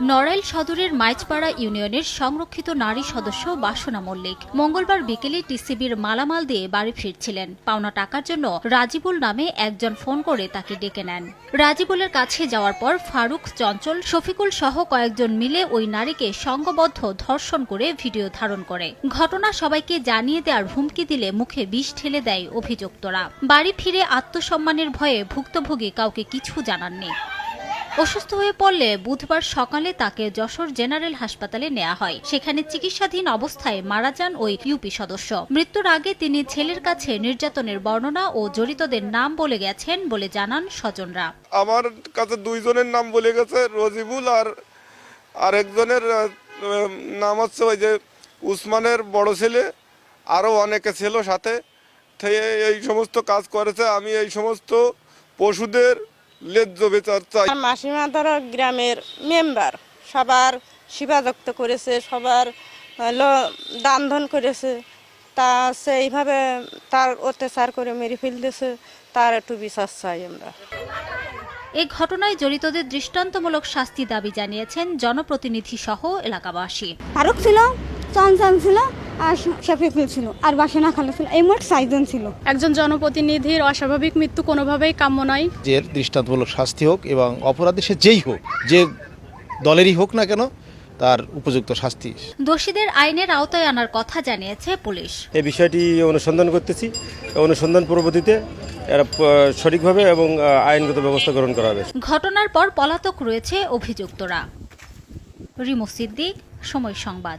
নড়াইল সদরের মাইজপাড়া ইউনিয়নের সংরক্ষিত নারী সদস্য বাসনা মল্লিক। মঙ্গলবার বিকেলে টিসিবির মালামাল দিয়ে বাড়ি ফিরছিলেন। পাওনা টাকার জন্য রাজিবুল নামে একজন ফোন করে তাকে ডেকে নেন। রাজিবুলের কাছে যাওয়ার পর ফারুক, চঞ্চল, শফিকুল সহ কয়েকজন মিলে ওই নারীকে সংঘবদ্ধ ধর্ষণ করে ভিডিও ধারণ করে। ঘটনা সবাইকে জানিয়ে দেওয়ার হুমকি দিলে মুখে বিষ ঠেলে দেয় অভিযুক্তরা। বাড়ি ফিরে আত্মসম্মানের ভয়ে ভুক্তভোগী কাউকে কিছু জানাননি। অসুস্থ হয়ে পড়লে বুধবার সকালে তাকে যশোর জেনারেল হাসপাতালে নেওয়া হয়। সেখানে চিকিৎসাধীন অবস্থায় মারা যান ওই ইউপি সদস্য। মৃত্যুর আগে তিনি ছেলের কাছে নির্যাতনের বর্ণনা ও জড়িতদের নাম বলে গেছেন বলে জানান স্বজনরা। আমার কাছে দুইজনের নাম বলে গেছে, রজিবুল আর আরেকজনের নাম হচ্ছে ওই যে উসমানের বড় ছেলে, আরও অনেকে ছিল সাথে। এই সমস্ত কাজ করেছে, আমি এই সমস্ত পশুদের লেজ্জ বিচার চাই। মাসিমা ধরো গ্রামের মেম্বার সবার সেবাযুক্ত করেছে সবার দান ধন করেছে। তা সেইভাবে তার অত্যাচার করে মেরে ফেলতেছে তার একটু বিশ্বাস চাই আমরা। এ ঘটনায় জড়িতদের দৃষ্টান্তমূলক শাস্তি দাবি জানিয়েছেন জনপ্রতিনিধি সহ এলাকাবাসী। ফারুক ছিল চঞ্চল ছিল আর শফিকুল ছিল আর বাসনা খালা ছিল এই মোট চারজন ছিল। একজন জনপ্রতিনিধির অস্বাভাবিক মৃত্যু কোনোভাবেই কাম্য নয়। যে দৃষ্টান্তমূলক শাস্তি হোক এবং অপরাধী সে যেই হোক যে দলেরই হোক না কেন তার উপযুক্ত শাস্তি। দোষীদের আইনের আওতায় আনার কথা জানিয়েছে পুলিশ। এই বিষয়টি অনুসন্ধান করতেছি। অনুসন্ধান পরবর্তীতে এরা সঠিকভাবে এবং আইনগত ব্যবস্থা গ্রহণ করা হবে। ঘটনার পর পলাতক রয়েছে অভিযুক্তরা। রিমো সিদ্দিক সময় সংবাদ।